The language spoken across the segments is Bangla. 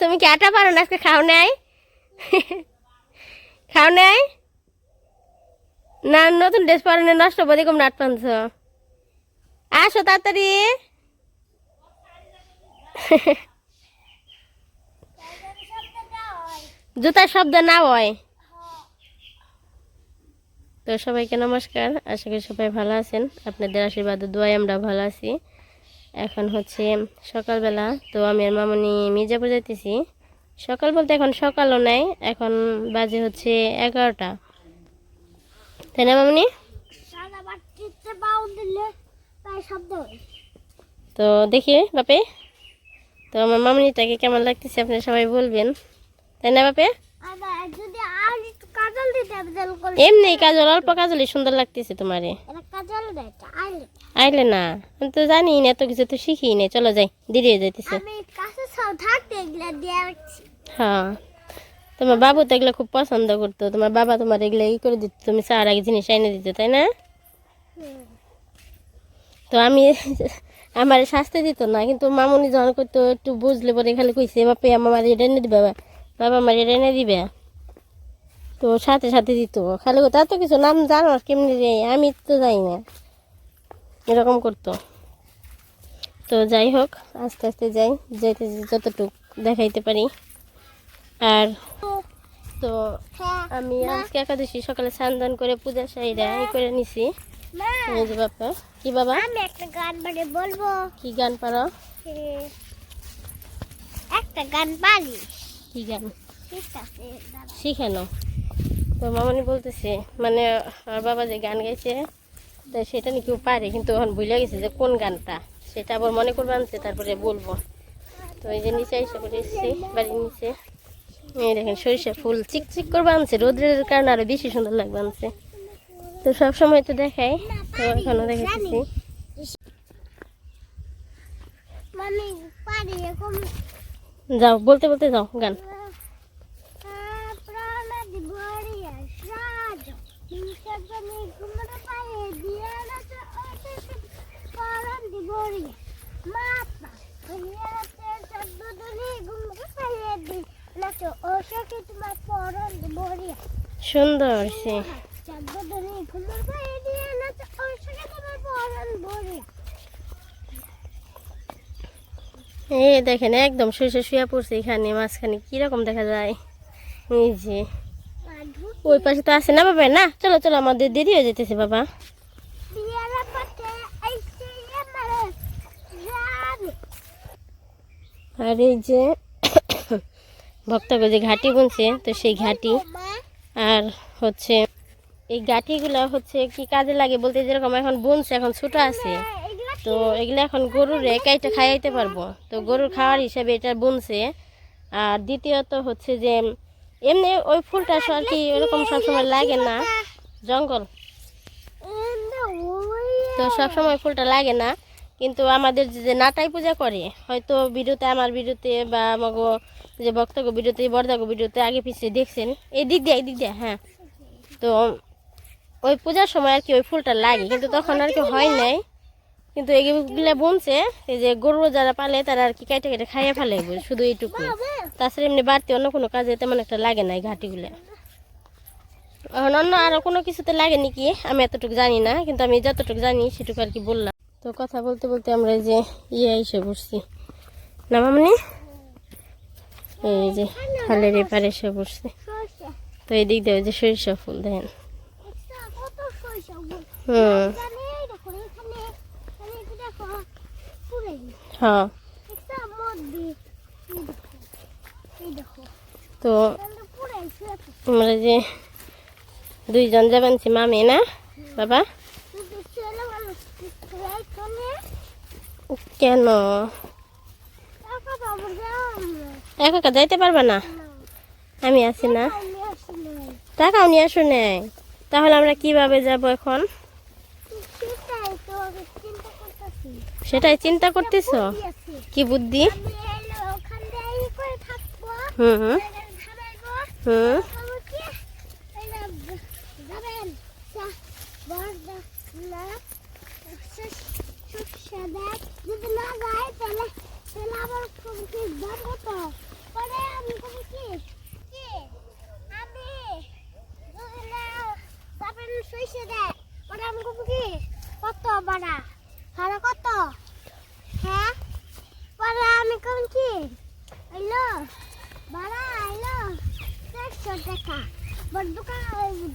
তুমি কি আটা পারো না? আজকে খাও নাই? খাও নাই? না, নতুন ড্রেস পরে না, নষ্ট বলে কম নাট পানছ। আসো তাড়াতাড়ি। জুতার শব্দ না হয়। তো সবাইকে নমস্কার। আশা করি সবাই ভালো আছেন। আপনাদের আশীর্বাদ দোয়াই আমরা ভালো আছি। এখন হচ্ছে সকালবেলা তো আমি আর মামনি মির্জাপুর যাইতেছি। সকাল বলতে এখন সকালও নাই এখন বাজে হচ্ছে এগারোটা। তাই না মামনি? তো দেখি বাপে তো আমার মামনিটাকে কেমন লাগতেছে আপনি সবাই বলবেন। তাই না বাপে? যদি আর একটু কাজল দিতে হবে তাহলে করলে এমনি কাজল অল্প কাজলই সুন্দর লাগতেছে তোমারে। আইলে। না আমি তো জানি না এত কিছু তো শিখি না চলো যাই দেরি হয়ে যাইতেছে। হ্যাঁ তোমার বাবু তো এগুলো খুব পছন্দ করতো। তোমার বাবা তোমার এগুলো ই করে দিত তুমি চার আগে জিনিস এনে দিত তাই না? তো আমি আমার শাস্তি দিত না কিন্তু মামুনি যখন করতো একটু বুঝলে পরে খালি কইছে বাপে আমার এটা এনে দিবে বাবা। আমার এটা এনে দিবে। তো সাথে সাথে দিত। খালি কথা তো কিছু নাম জানো কেমনি রে আমি তো যাই না। এরকম করতো। তো যাই হোক আস্তে আস্তে যাই যাইতে যতটুকু দেখাইতে পারি। আর তো আমি আজকে একাদশী সকালে স্নান করে পূজা সাইরা এই করে নিছি। এই যে বাবা কি বাবা? আমি একটা গান বলব। কি গান পারো? একটা গান পারি কি গান? আছে শিখানো তো মামনি বলতেছে মানে আর বাবা যে গান গাইছে তো সেটা নাকি পারে কিন্তু এখন ভুলে গেছে যে কোন গানটা। সেটা আবার মনে করবে আনছে তারপরে বলব। তো এই যে নিচে এসে করে এসেছি বাড়ির নিচে। এই দেখেন সরিষা ফুল চিকচিক করবে আনছে রোদ্রের কারণে আরও বেশি সুন্দর লাগবে আনছে। তো সব সময় তো দেখাই তো এখনও দেখাচ্ছি যাও বলতে বলতে যাও গান প্রাণাদি ভরিয়া সাজ নিঃশব্দে ঘুমরে পায়ে দিয়া নাচ প্রাণাদি ভরিয়া মাতা দুনিয়াতে শব্দনি ঘুমরে পায়ে দি নাচ ও সখী তোমার প্রাণাদি ভরিয়া সুন্দর সে শব্দনি ঘুমরে পায়ে দিয়া নাচ ও সখী তোমার প্রাণাদি ভরিয়া এই দেখেন একদম শুয়ে শুয়ে পড়ছে এখানে মাঝখানে কীরকম দেখা যায়। এই যে। ওই পাশে তো আছে না বাবা? না চলো চলো আমাদের দেরি হয়ে যেতেছে বাবা। আর এই যে ভক্তকে যে ঘাটি বুনছে, তো সেই ঘাটি আর হচ্ছে এই ঘাটিগুলো হচ্ছে কি কাজে লাগে বলতে যেরকম এখন বুনছে, এখন ছোট আছে। তো এগুলো এখন গরুর কাইটা খাইয়াইতে পারব। তো গরুর খাওয়ার হিসাবে এটা বুনছে। আর দ্বিতীয়ত হচ্ছে যে এমনি ওই ফুলটা আর কি ওরকম সবসময় লাগে না। জঙ্গল। তো সবসময় ফুলটা লাগে না। কিন্তু আমাদের যে নাটাই পূজা করে, হয়তো ভিডিওতে, আমার ভিডিওতে বা আমাগো যে ভক্তগো ভিডিওতে, বর্দাগো ভিডিওতে আগে পিছিয়ে দেখছেন, এই দিক দিয়ে, এই দিক দিয়ে হ্যাঁ। তো ওই পূজার সময় আর কি ওই ফুলটা লাগে, কিন্তু তখন আর কি হয় নাই। কিন্তু এগুলো বুনছে, এই যে গরু যারা পালে তারা আর কি কেটে কেটে খাইয়ে ফেলে শুধু এইটুকু তাছাড়া এমনি বাড়তি অন্য কোনো কাজে তেমন একটা লাগে না এই ঘাটিগুলো। এখন অন্য আরও কোনো কিছুতে লাগে নাকি? আমি এতটুকু জানি না, কিন্তু আমি যতটুকু জানি সেটুকু আর কি বললাম। তো কথা বলতে বলতে আমরা যে ইয়ে এসে বসছি না মামনি এই যে খালের এপারে এসে বসছি তো এই দিক দিয়ে যে সরিষা ফুল, দেখেন। হুম। হ্যাঁ। তো আমরা যে দুইজন যাবেন মামে, না? বাবা কিন্তু ছেলে মানুষ এখানে কেন একা একা যাইতে পারবে না আমি আছি না টাকাও নিয়ে আসো নেই তাহলে আমরা কীভাবে যাব এখন সেটাই চিন্তা করতেছি কি বুদ্ধি হুম হুম হুম খাব কি এই যে যাবেন চা বড় না শেষ দেড়শো দেয় যদি না যায় তাহলে তাহলে আবার কবি কি দাম কত পরে আমি কবি কি কি আমি যদি না তারপরে সইষে দেয় পরে আমি কবি কি কত বাড়া ভাড়া কত হ্যাঁ পরে আমি কবি কি আইলো ভাড়া আইলো দেড়শো টাকা বড় দোকান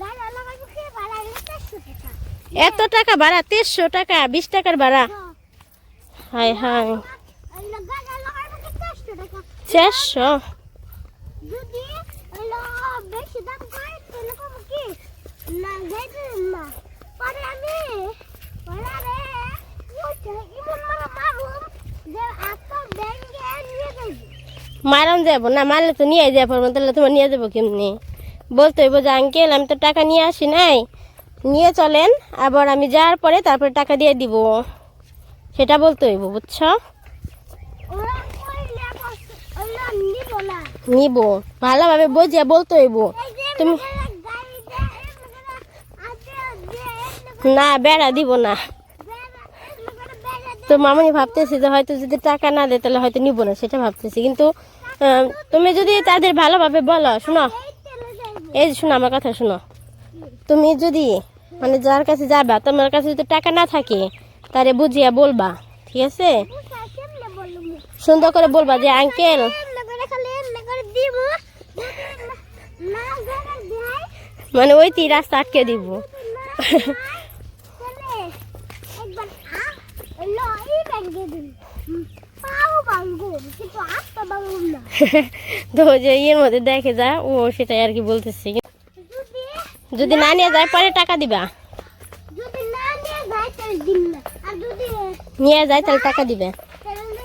গাড়ি লাগাবো কি ভাড়া আইলো দেড়শো টাকা এত টাকা ভাড়া? তেরোশো টাকা, বিশ টাকার ভাড়া? হাই হাই চারশো? মারুম যাব না, মারলে তো নিয়ে যাব তাহলে তোমার নিয়ে যাব কেমনি? বলতে হইব যে আঙ্কেল আমি তো টাকা নিয়ে আসি নাই। নিয়ে চলেন, আবার আমি যাওয়ার পরে তারপরে টাকা দিয়ে দিব। সেটা বলতে হইব, বুঝছ? নিব, ভালোভাবে বুঝিয়ে বলতে হইব। তুমি- না, বেড়া দিব না। তো মামনি ভাবতেছি যে হয়তো যদি টাকা না দেয় তাহলে হয়তো নিব না, সেটা ভাবতেছি। কিন্তু তুমি যদি তাদের ভালোভাবে বলো, শোনো। এই শোনো, আমার কথা শোনো। তুমি যদি মানে যার কাছে যাবা তোমার কাছে যদি টাকা না থাকে তারে বুঝিয়া বলবা ঠিক আছে? সুন্দর করে বলবা যে আঙ্কেল। মানে ওই তি রাস্তা আটকে দিব। তো যে ইয়ের মধ্যে দেখে যা ও সেটাই আর কি বলতেছি। যদি না নিয়ে যায় পরে টাকা দিবা। যদি না নিয়ে যায় তাহলে দিন না। আর যদি নিয়ে যায় তাহলে টাকা দিবে। তাহলে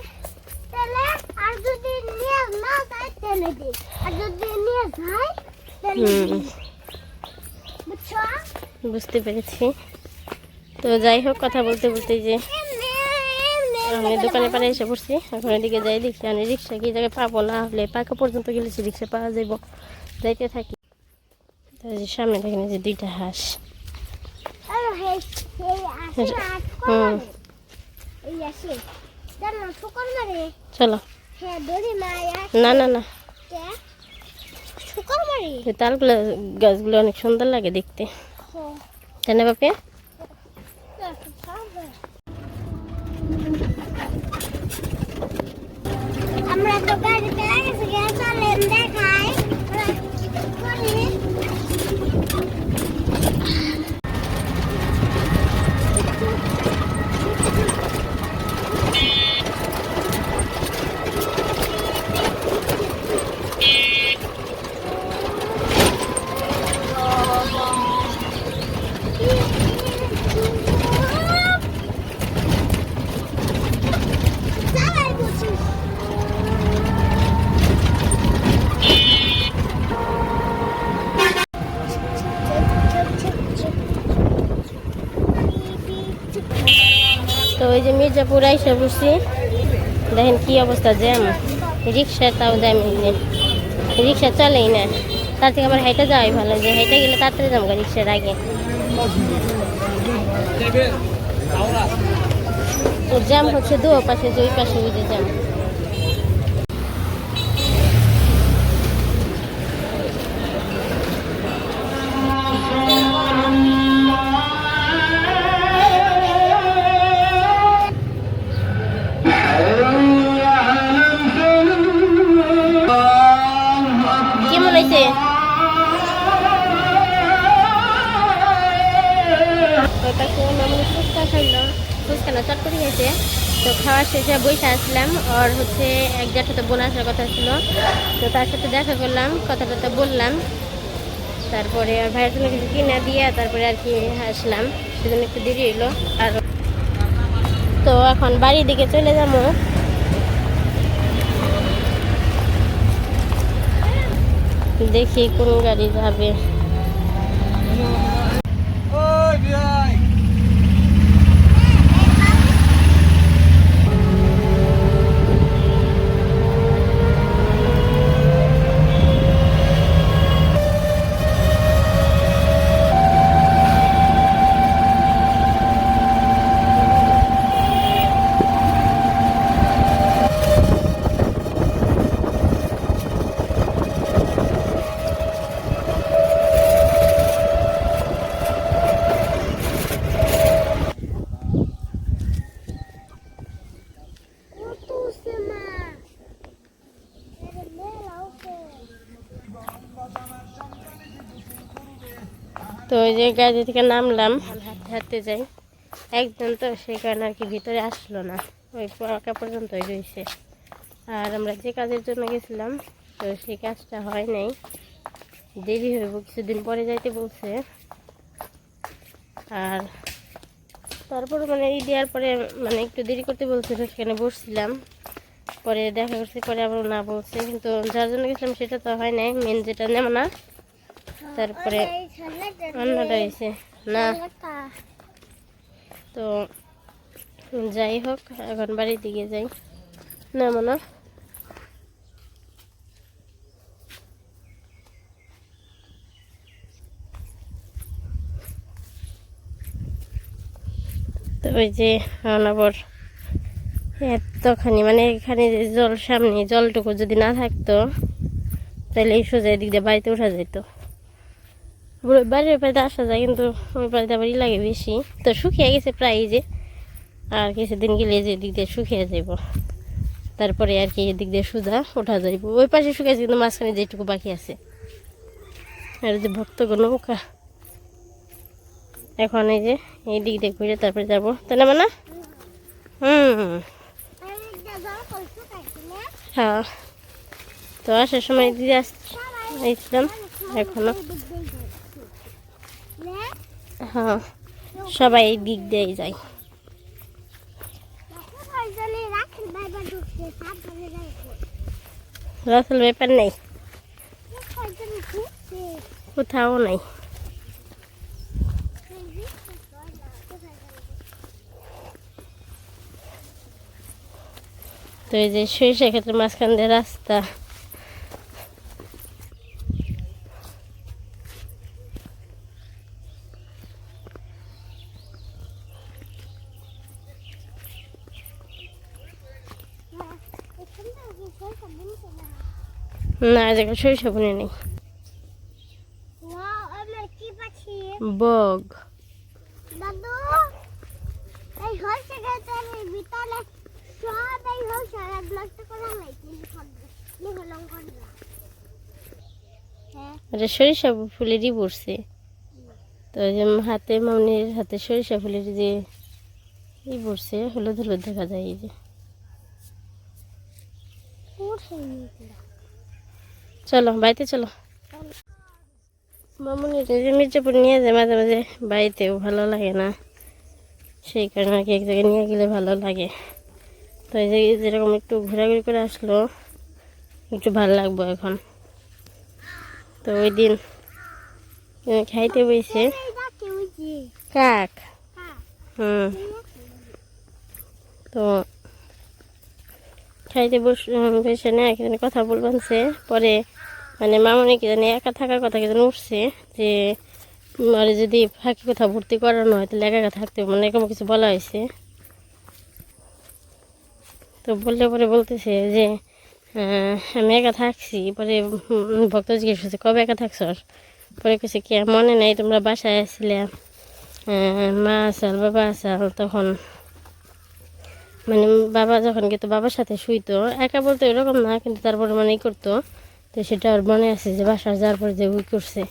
তাহলে আর যদি নিয়ে না যায় তাহলে দিন আর যদি নিয়ে যায় তাহলে হুম। দিন। বুঝছ? বুঝতে পেরেছি। তো যাই হোক কথা বলতে বলতে যে আমি দোকানে পাড়ে এসে পড়ছি। এখন এদিকে যাই দেখি আমি রিক্সা কি জায়গায় পাবো? না হলে পাকা পর্যন্ত গেলে রিক্সা পাওয়া যাইব। যাইতে থাকি। সামনে দেখেন যে দুইটা হাঁস। চলো। না না না। তালগুলো, গাছগুলো অনেক সুন্দর লাগে দেখতে। তাই বাপে? আমরা তো গাড়িতে চলেন দেখাই ওই যে মির্জাপুর আইসা বসছি দেখেন কি অবস্থা জ্যাম। রিক্সা তাও জ্যাম রিক্সা চলেই না। তার থেকে আমার হেঁটে যাওয়াই ভালো যে হেঁটে গেলে তাড়াতাড়ি যাব রিক্সার আগে। জ্যাম হচ্ছে দু পাশে দুই পাশে বুঝে জ্যাম। আসলাম আর হচ্ছে এক জায়গার সাথে বোন আসার কথা ছিল। তো তার সাথে দেখা করলাম কথা টথা বললাম। তারপরে আর ভাইয়ের জন্য কিছু কিনে দিয়ে তারপরে আর কি আসলাম। সেজন্য একটু দেরি হইল। আর তো এখন বাড়ির দিকে চলে যাব। দেখি কোন গাড়ি যাবে। তো ওই যে গাড়ি থেকে নামলাম, হাঁটতে হাঁটতে যাই। একজন তো সেই কারণে আর কি ভিতরে আসলো না। ওই পাকা পর্যন্তই রয়েছে। আর আমরা যে কাজের জন্য গেছিলাম, তো সেই কাজটা হয় নাই। দেরি হইব, কিছুদিন পরে যাইতে বলছে। আর তারপর মানে এই দেওয়ার পরে মানে একটু দেরি করতে বলছিল সেখানে বসছিলাম। পরে দেখা করছে, পরে আবার না বলছে। কিন্তু যার জন্য গেছিলাম, সেটা তো হয় নাই। মেন যেটা নেব না তারপরে অন্যটা হয়েছে। না। তো যাই হোক, এখন বাড়ির দিকে যাই। না, মনে? তো ওই যে আবার এতখানি মানে এখানে জল সামনে, জলটুকু যদি না থাকতো, তাহলে এই সোজা এদিক দিয়ে বাড়িতে উঠা যেত বাড়ির বাড়িতে আসা যায় কিন্তু ওই বাড়িতে আবার লাগে বেশি। তো শুকিয়ে গেছে প্রায় যে। আর কিছুদিন গেলে যে এদিক দিয়ে শুকিয়ে যাইব। তারপরে আর কি এদিক দিয়ে সোজা ওঠা যাইব। ওই পাশে শুকিয়েছে কিন্তু মাঝখানে যেটুকু বাকি আছে। আর যে ভক্তগণ নৌকা। এখন এই যে এই দিক দিয়ে ঘুরে তারপরে যাব। তাই না মানে? হুম? হ্যাঁ। তো আসার সময় দিদি আসছিলাম এখনও? হ্যাঁ সবাই এই দিক দিয়েই যায়। রাসেল ব্যাপার নেই। কোথাও নাই? তো এই যে সরিষা ক্ষেত্রে মাঝখান দিয়ে রাস্তা না, এখানটা কি সরষা বুনছে না? না এই জায়গায় সরিষা বুনে নেই ওয়াও, আমরা কি পাচ্ছি? বগ দাদু, এই সরষা গাছের ভিতরে সব এই সরষা এগুলো একটা করে লাগাইছি, লিখো- লিখো লঙ্কনরা। হ্যাঁ, এটা সরিষা ফুলেরই পড়ছে। তো হাতে মামনির হাতে সরিষা ফুলের যে ই পড়ছে হলুদ হলুদ দেখা যায় এই যে। চলো বাড়িতে চলো। যে মির্জাপুর নিয়ে যায় মাঝে মাঝে। বাড়িতেও ভালো লাগে না। সেই কারণে আর কি এক জায়গায় নিয়ে গেলে ভালো লাগে। তো এই যে যেরকম একটু ঘোরাঘুরি করে আসলো একটু ভালো লাগবো এখন। তো ওই দিন খাইতে বইছে। কাক। হুম। তো খাইতে বস বসে না এখানে কথা বলবানছে পরে মানে মামনি কি জানি একা থাকার কথা কি জানি উঠছে যে মানে যদি ফাঁকি কথা ভর্তি করানো হয় তাহলে একা থাকতে মানে এরকম কিছু বলা হয়েছে। তো বললে পরে বলতেছে যে আমি একা থাকছি। পরে ভক্ত জিজ্ঞেস করছে কবে একা থাকছ? পরে কেছে কি মনে নাই তোমরা বাসায় আসছিলে আহ, মা আসাল বাবা আসাল তখন মানে বাবা যখন গেতো, বাবার সাথে শুইতো, একা বলতো এরকম না, কিন্তু তারপরে মানে করতো তো সেটা ওর মনে আছে যে বাসার যাওয়ার পরে যে উই করছে।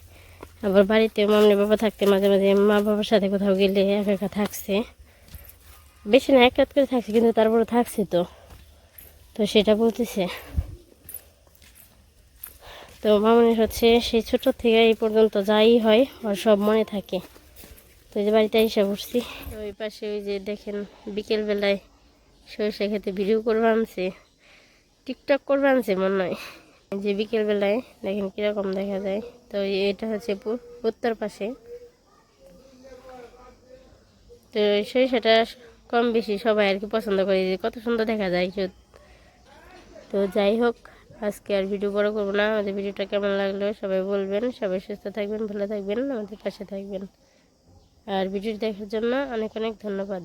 আবার বাড়িতে মামনি বাবা থাকতে মাঝে মাঝে মা বাবার সাথে কোথাও গেলে একা একা থাকছে। বেশি না এক রাত করে থাকছে, কিন্তু তারপরে থাকছে তো। তো সেটা বলতেছে। তো মামনির হচ্ছে সেই ছোট থেকে এই পর্যন্ত যাই হয়, ওর সব মনে থাকে। তো যে বাড়িতে এসে বসছি। ওই পাশে ওই যে দেখেন, বিকেলবেলায় সরষে খেতে ভিডিও করবে আনছে, টিকটক করবে আনছে, মনে হয়। যে বিকেলবেলায় দেখেন কীরকম দেখা যায়। তো এটা হচ্ছে উত্তর পাশে। তো সরিষাটা কম বেশি সবাই আর কি পছন্দ করে, যে কত সুন্দর দেখা যায় তো যাই হোক, আজকে আর ভিডিও বড় করব না। আমাদের ভিডিওটা কেমন লাগল সবাই বলবেন। সবাই সুস্থ থাকবেন, ভালো থাকবেন, আমাদের পাশে থাকবেন। আর ভিডিও দেখার জন্য অনেক অনেক ধন্যবাদ।